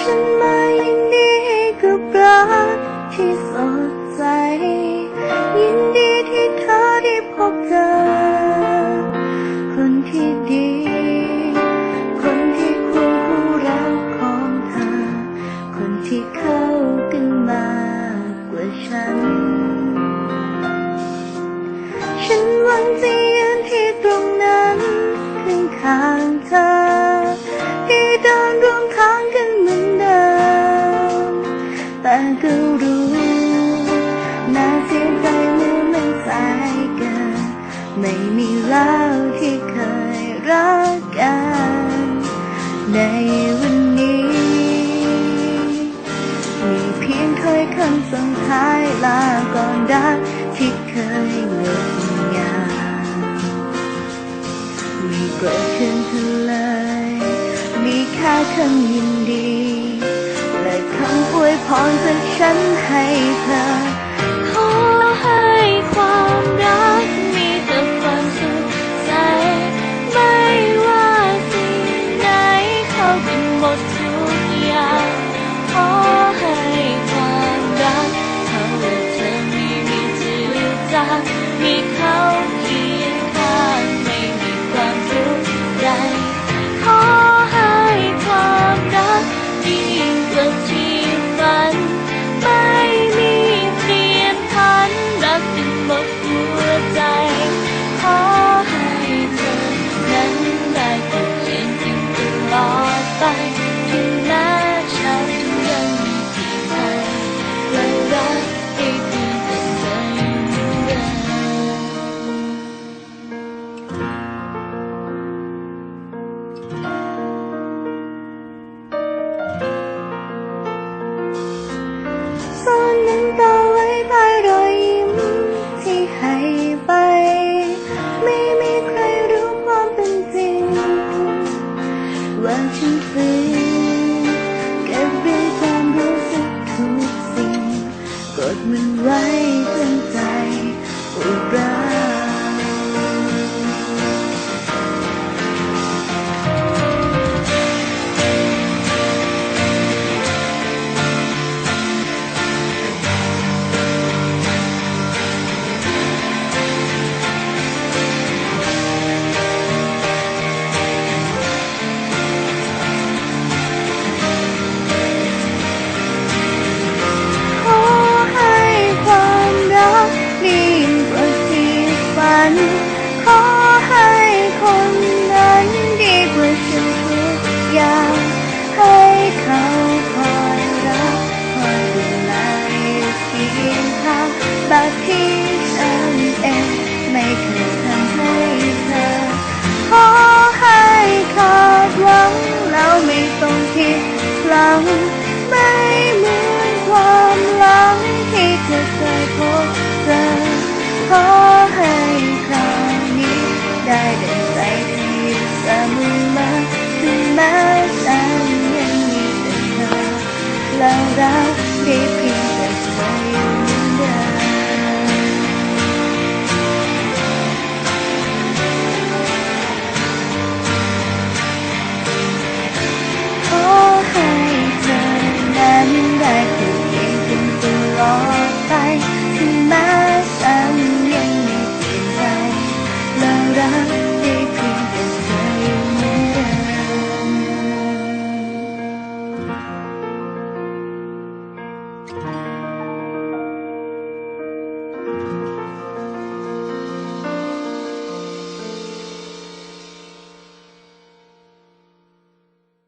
Semayang di gelap hisap. ทางเธอที่เดินร่วมทางกันเหมือนเดิม แต่ก็รู้น่าเสียใจเมื่อมันสายเกิน ไม่มีแล้วที่เคยรักกัน ในวันนี้ มีเพียงถ้อยคำส่งท้ายลาก่อนรักที่เคยงดงาม มีเกิดขึ้นเธอยมีค่าคำยินดี และคำอวยพรจากฉันให้เธอ 未来。could rewrite and ขอให้คราวนี้ ได้เดังใจที่เสมอมาถึงแม้ฉันยังมีแต่เธอแล้วรักได้เพียง